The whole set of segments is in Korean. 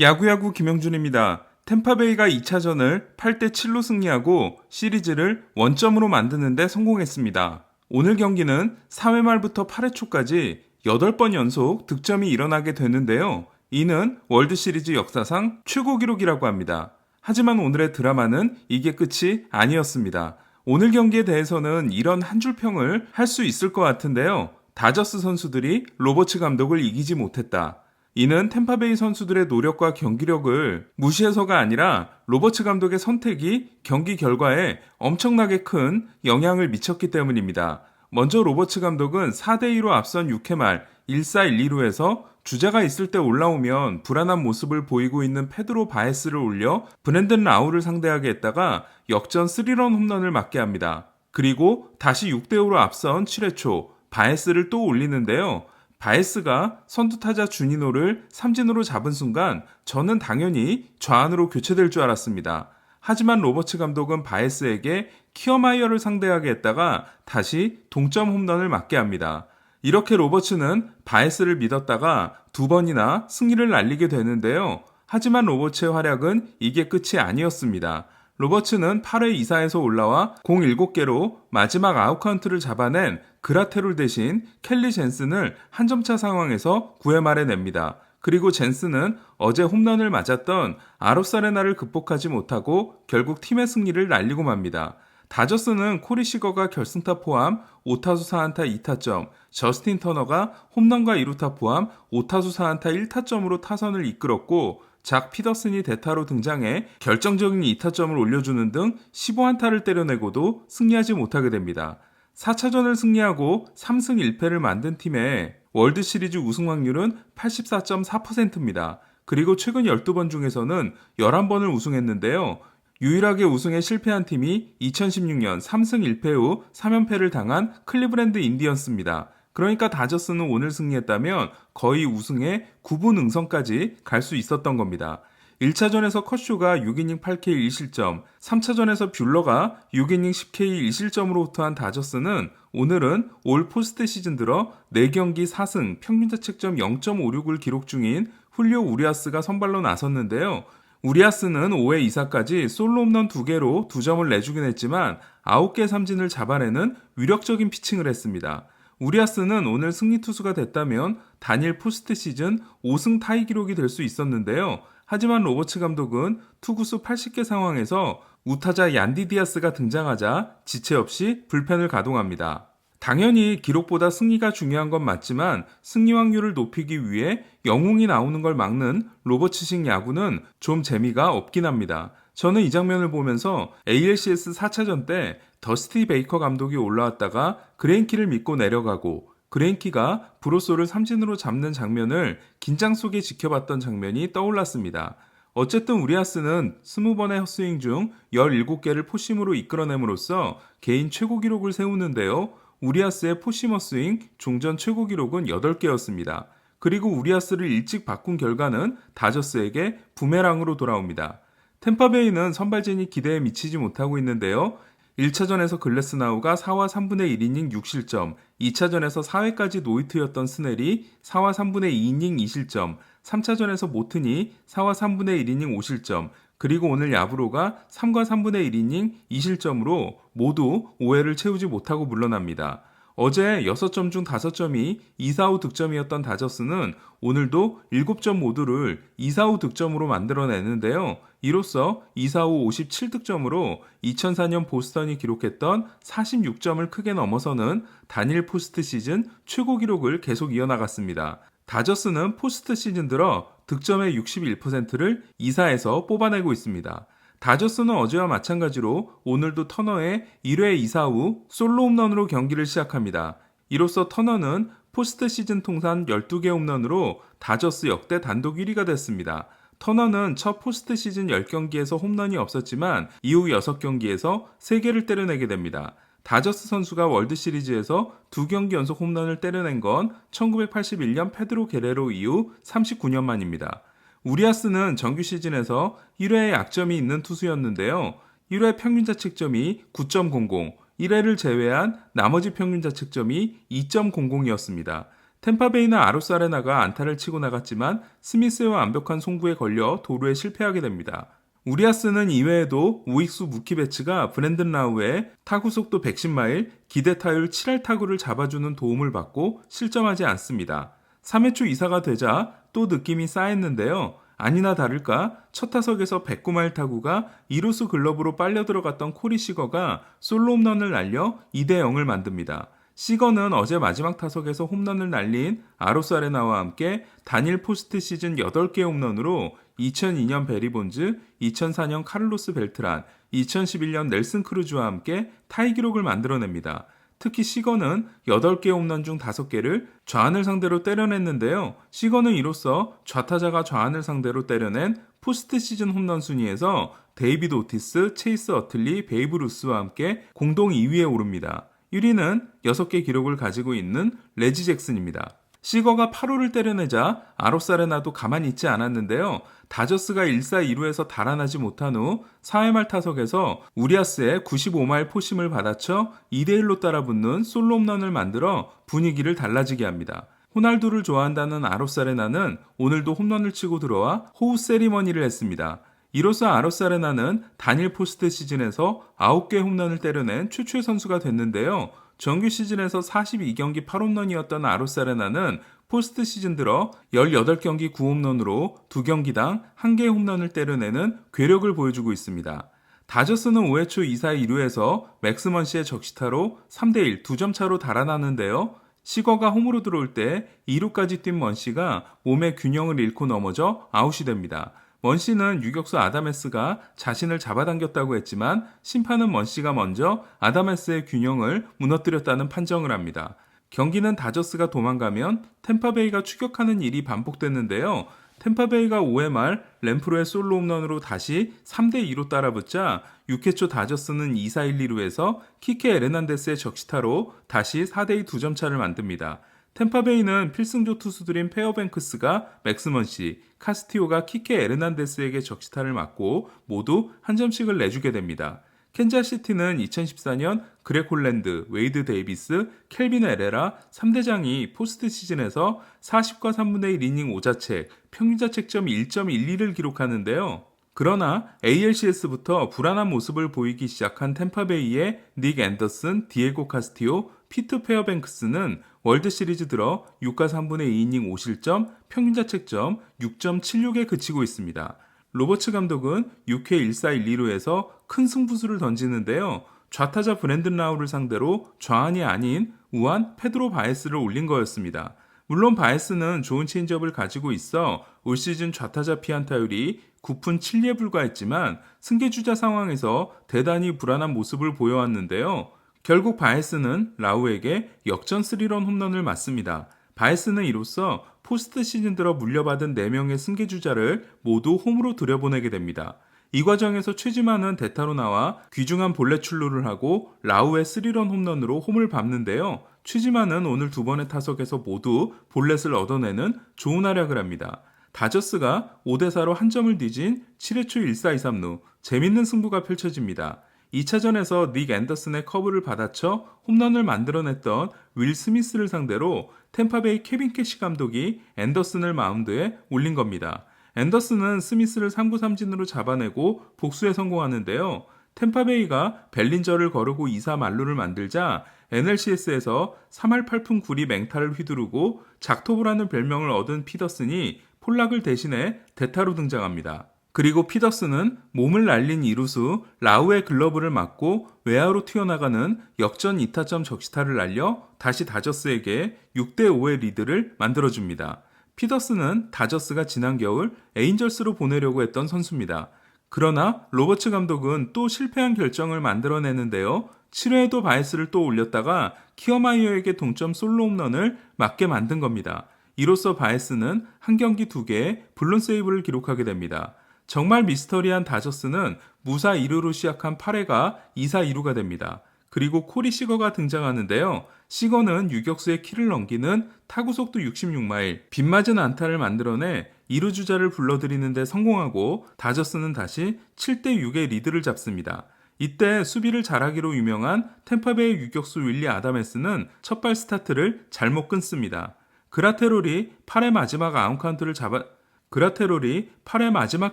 야구야구 김영준입니다. 템파베이가 2차전을 8대 7로 승리하고 시리즈를 원점으로 만드는데 성공했습니다. 오늘 경기는 4회 말부터 8회 초까지 8번 연속 득점이 일어나게 되는데요. 이는 월드 시리즈 역사상 최고 기록이라고 합니다. 하지만 오늘의 드라마는 이게 끝이 아니었습니다. 오늘 경기에 대해서는 이런 한 줄 평을 할 수 있을 것 같은데요. 다저스 선수들이 로버츠 감독을 이기지 못했다. 이는 템파베이 선수들의 노력과 경기력을 무시해서가 아니라 로버츠 감독의 선택이 경기 결과에 엄청나게 큰 영향을 미쳤기 때문입니다. 먼저 로버츠 감독은 4대2로 앞선 6회 말 1사 1, 2루에서 주자가 있을 때 올라오면 불안한 모습을 보이고 있는 페드로 바에스를 올려 브랜든 라우를 상대하게 했다가 역전 3런 홈런을 맞게 합니다. 그리고 다시 6대5로 앞선 7회 초 바에스를 또 올리는데요. 바에스가 선두 타자 주니노를 삼진으로 잡은 순간 저는 당연히 좌안으로 교체될 줄 알았습니다. 하지만 로버츠 감독은 바에스에게 키어마이어를 상대하게 했다가 다시 동점 홈런을 맞게 합니다. 이렇게 로버츠는 바에스를 믿었다가 두 번이나 승리를 날리게 되는데요. 하지만 로버츠의 활약은 이게 끝이 아니었습니다. 로버츠는 8회 2사에서 올라와 공 7개로 마지막 아웃카운트를 잡아낸 그라테롤 대신 켈리 젠슨을 한 점차 상황에서 9회 말에 냅니다. 그리고 젠슨은 어제 홈런을 맞았던 아로사레나를 극복하지 못하고 결국 팀의 승리를 날리고 맙니다. 다저스는 코리 시거가 결승타 포함 5타수 4안타 2타점, 저스틴 터너가 홈런과 2루타 포함 5타수 4안타 1타점으로 타선을 이끌었고 작 피더슨이 대타로 등장해 결정적인 2타점을 올려주는 등 15안타를 때려내고도 승리하지 못하게 됩니다. 4차전을 승리하고 3승 1패를 만든 팀의 월드 시리즈 우승 확률은 84.4%입니다. 그리고 최근 12번 중에서는 11번을 우승했는데요. 유일하게 우승에 실패한 팀이 2016년 3승 1패 후 3연패를 당한 클리브랜드 인디언스입니다. 그러니까 다저스는 오늘 승리했다면 거의 우승에 9분 응선까지 갈 수 있었던 겁니다. 1차전에서 컷쇼가 6이닝 8K 1실점, 3차전에서 뷰러가 6이닝 10K 1실점으로 호투한 다저스는 오늘은 올 포스트 시즌 들어 4경기 4승, 평균 자책점 0.56을 기록 중인 훌리오 우리아스가 선발로 나섰는데요. 우리아스는 5회 2사까지 솔로 홈런 2개로 2점을 내주긴 했지만 9개 삼진을 잡아내는 위력적인 피칭을 했습니다. 우리아스는 오늘 승리 투수가 됐다면 단일 포스트 시즌 5승 타이 기록이 될 수 있었는데요. 하지만 로버츠 감독은 투구수 80개 상황에서 우타자 얀디 디아스가 등장하자 지체 없이 불펜을 가동합니다. 당연히 기록보다 승리가 중요한 건 맞지만 승리 확률을 높이기 위해 영웅이 나오는 걸 막는 로버츠식 야구는 좀 재미가 없긴 합니다. 저는 이 장면을 보면서 ALCS 4차전 때 더스티 베이커 감독이 올라왔다가 그레인키를 믿고 내려가고 그레인키가 브로소를 삼진으로 잡는 장면을 긴장 속에 지켜봤던 장면이 떠올랐습니다. 어쨌든 우리아스는 20번의 헛스윙 중 17개를 포심으로 이끌어냄으로써 개인 최고 기록을 세우는데요. 우리아스의 포심 헛스윙 종전 최고 기록은 8개였습니다. 그리고 우리아스를 일찍 바꾼 결과는 다저스에게 부메랑으로 돌아옵니다. 템파베이는 선발진이 기대에 미치지 못하고 있는데요. 1차전에서 글래스나우가 4와 3분의 1이닝 6실점, 2차전에서 4회까지 노이트였던 스넬이 4와 3분의 2이닝 2실점, 3차전에서 모튼이 4와 3분의 1이닝 5실점, 그리고 오늘 야브로가 3과 3분의 1이닝 2실점으로 모두 5회를 채우지 못하고 물러납니다. 어제 6점 중 5점이 2사후 득점이었던 다저스는 오늘도 7점 모두를 2사후 득점으로 만들어내는데요. 이로써 2사후 57득점으로 2004년 보스턴이 기록했던 46점을 크게 넘어서는 단일 포스트 시즌 최고 기록을 계속 이어나갔습니다. 다저스는 포스트 시즌 들어 득점의 61%를 2사에서 뽑아내고 있습니다. 다저스는 어제와 마찬가지로 오늘도 터너의 1회 2사 후 솔로 홈런으로 경기를 시작합니다. 이로써 터너는 포스트 시즌 통산 12개 홈런으로 다저스 역대 단독 1위가 됐습니다. 터너는 첫 포스트 시즌 10경기에서 홈런이 없었지만 이후 6경기에서 3개를 때려내게 됩니다. 다저스 선수가 월드 시리즈에서 두 경기 연속 홈런을 때려낸 건 1981년 페드로 게레로 이후 39년 만입니다. 우리아스는 정규 시즌에서 1회에 약점이 있는 투수였는데요. 1회 평균 자책점이 9.00, 1회를 제외한 나머지 평균 자책점이 2.00이었습니다. 템파베이나 아로사레나가 안타를 치고 나갔지만 스미스의 완벽한 송구에 걸려 도루에 실패하게 됩니다. 우리아스는 이외에도 우익수 무키베츠가 브랜든 라우의 타구 속도 110마일, 기대 타율 7할 타구를 잡아주는 도움을 받고 실점하지 않습니다. 3회 초 이사가 되자 또 느낌이 쌓였는데요. 아니나 다를까 첫 타석에서 109마일 타구가 이루스 글러브로 빨려 들어갔던 코리 시거가 솔로 홈런을 날려 2대 0을 만듭니다. 시거는 어제 마지막 타석에서 홈런을 날린 아로스 아레나와 함께 단일 포스트 시즌 8개 홈런으로 2002년 베리 본즈, 2004년 카를로스 벨트란, 2011년 넬슨 크루즈와 함께 타이 기록을 만들어냅니다. 특히 시거는 8개 홈런 중 5개를 좌안을 상대로 때려냈는데요. 시거는 이로써 좌타자가 좌안을 상대로 때려낸 포스트 시즌 홈런 순위에서 데이비드 오티스, 체이스 어틀리, 베이브 루스와 함께 공동 2위에 오릅니다. 1위는 6개 기록을 가지고 있는 레지 잭슨입니다. 시거가 8호를 때려내자 아로사레나도 가만히 있지 않았는데요. 다저스가 1사 2루에서 달아나지 못한 후 4회 말 타석에서 우리아스의 95마일 포심을 받아쳐 2대1로 따라 붙는 솔로 홈런을 만들어 분위기를 달라지게 합니다. 호날두를 좋아한다는 아로사레나는 오늘도 홈런을 치고 들어와 호우 세리머니를 했습니다. 이로써 아로사레나는 단일 포스트 시즌에서 9개 홈런을 때려낸 최초의 선수가 됐는데요. 정규 시즌에서 42경기 8홈런이었던 아로사레나는 포스트 시즌 들어 18경기 9홈런으로 2경기당 1개 홈런을 때려내는 괴력을 보여주고 있습니다. 다저스는 5회 초 2사 2루에서 맥스먼 씨의 적시타로 3대1 2점 차로 달아나는데요. 시거가 홈으로 들어올 때 2루까지 뛴 먼씨가 몸의 균형을 잃고 넘어져 아웃이 됩니다. 먼 씨는 유격수 아다메스가 자신을 잡아당겼다고 했지만 심판은 먼 씨가 먼저 아다메스의 균형을 무너뜨렸다는 판정을 합니다. 경기는 다저스가 도망가면 템파베이가 추격하는 일이 반복됐는데요. 템파베이가 5회 말 램프로의 솔로 홈런으로 다시 3대2로 따라붙자 6회 초 다저스는 2사 1, 2루에서 키케 에르난데스의 적시타로 다시 4대2 2점 차를 만듭니다. 템파베이는 필승조 투수들인 페어뱅크스가 맥스먼 씨, 카스티오가 키케 에르난데스에게 적시타를 맞고 모두 한 점씩을 내주게 됩니다. 캔자시티는 2014년 그렉 홀랜드, 웨이드 데이비스, 켈빈 에레라 3대장이 포스트 시즌에서 40과 3분의 1 이닝 5자책, 평균자책점 1.12를 기록하는데요. 그러나 ALCS부터 불안한 모습을 보이기 시작한 템파베이의 닉 앤더슨, 디에고 카스티오, 피트 페어뱅크스는 월드 시리즈 들어 6과 3분의 2이닝 5실점, 평균자책점 6.76에 그치고 있습니다. 로버츠 감독은 6회 1사 1, 2루에서 큰 승부수를 던지는데요. 좌타자 브랜든 라우를 상대로 좌안이 아닌 우안 페드로 바에스를 올린 거였습니다. 물론 바에스는 좋은 체인지업을 가지고 있어 올 시즌 좌타자 피안타율이 9푼 7리에 불과했지만 승계주자 상황에서 대단히 불안한 모습을 보여왔는데요. 결국 바에스는 라우에게 역전 3런 홈런을 맞습니다. 바에스는 이로써 포스트 시즌 들어 물려받은 4명의 승계주자를 모두 홈으로 들여보내게 됩니다. 이 과정에서 최지만은 대타로 나와 귀중한 볼넷 출루를 하고 라우의 3런 홈런으로 홈을 밟는데요. 최지만은 오늘 두 번의 타석에서 모두 볼넷을 얻어내는 좋은 활약을 합니다. 다저스가 5대4로 한 점을 뒤진 7회 초 1사 2, 3루 재밌는 승부가 펼쳐집니다. 2차전에서 닉 앤더슨의 커브를 받아쳐 홈런을 만들어냈던 윌 스미스를 상대로 템파베이 케빈 캐시 감독이 앤더슨을 마운드에 올린 겁니다. 앤더슨은 스미스를 3구 3진으로 잡아내고 복수에 성공하는데요. 템파베이가 벨린저를 거르고 2사 만루를 만들자 NLCS에서 3할 8푼 9리 맹타를 휘두르고 작토브라는 별명을 얻은 피더슨이 폴락을 대신해 대타로 등장합니다. 그리고 피더스는 몸을 날린 이루수 라우의 글러브를 맞고 외야로 튀어나가는 역전 2타점 적시타를 날려 다시 다저스에게 6대5의 리드를 만들어줍니다. 피더스는 다저스가 지난 겨울 에인절스로 보내려고 했던 선수입니다. 그러나 로버츠 감독은 또 실패한 결정을 만들어내는데요. 7회에도 바이스를 또 올렸다가 키어마이어에게 동점 솔로 홈런을 맞게 만든 겁니다. 이로써 바이스는 한 경기 두 개의 블론 세이브를 기록하게 됩니다. 정말 미스터리한 다저스는 무사 1루로 시작한 8회가 2사 2루가 됩니다. 그리고 코리 시거가 등장하는데요. 시거는 유격수의 키를 넘기는 타구 속도 66마일, 빗맞은 안타를 만들어내 2루 주자를 불러들이는데 성공하고 다저스는 다시 7대 6의 리드를 잡습니다. 이때 수비를 잘하기로 유명한 템파베이 유격수 윌리 아다메스는 첫발 스타트를 잘못 끊습니다. 그라테롤이 8의 마지막 아웃 카운트를 잡아 그라테롤이 8의 마지막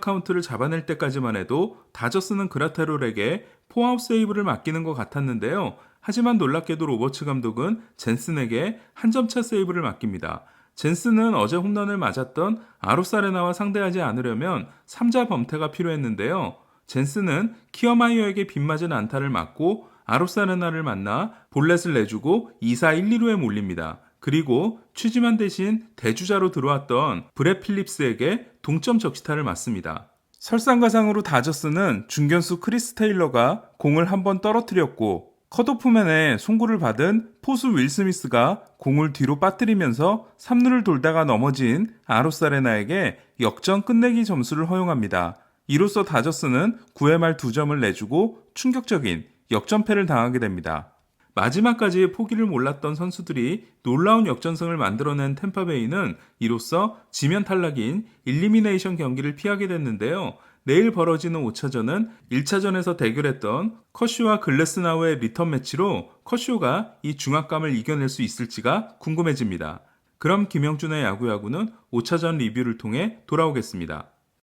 카운트를 잡아낼 때까지만 해도 다저스는 그라테롤에게 포아웃 세이브를 맡기는 것 같았는데요. 하지만 놀랍게도 로버츠 감독은 젠슨에게 한 점차 세이브를 맡깁니다. 젠슨은 어제 홈런을 맞았던 아로사레나와 상대하지 않으려면 3자 범퇴가 필요했는데요. 젠슨은 키어마이어에게 빗맞은 안타를 맞고 아로사레나를 만나 볼넷을 내주고 2사 1, 2루에 몰립니다. 그리고 취지만 대신 대주자로 들어왔던 브렛 필립스에게 동점 적시타를 맞습니다. 설상가상으로 다저스는 중견수 크리스 테일러가 공을 한 번 떨어뜨렸고 컷오프맨에 송구를 받은 포수 윌 스미스가 공을 뒤로 빠뜨리면서 3루를 돌다가 넘어진 아로사레나에게 역전 끝내기 점수를 허용합니다. 이로써 다저스는 9회 말 2점을 내주고 충격적인 역전패를 당하게 됩니다. 마지막까지 포기를 몰랐던 선수들이 놀라운 역전승을 만들어낸 템파베이는 이로써 지면 탈락인 일리미네이션 경기를 피하게 됐는데요. 내일 벌어지는 5차전은 1차전에서 대결했던 커쇼와 글래스나우의 리턴 매치로 커쇼가 이 중압감을 이겨낼 수 있을지가 궁금해집니다. 그럼 김영준의 야구야구는 5차전 리뷰를 통해 돌아오겠습니다.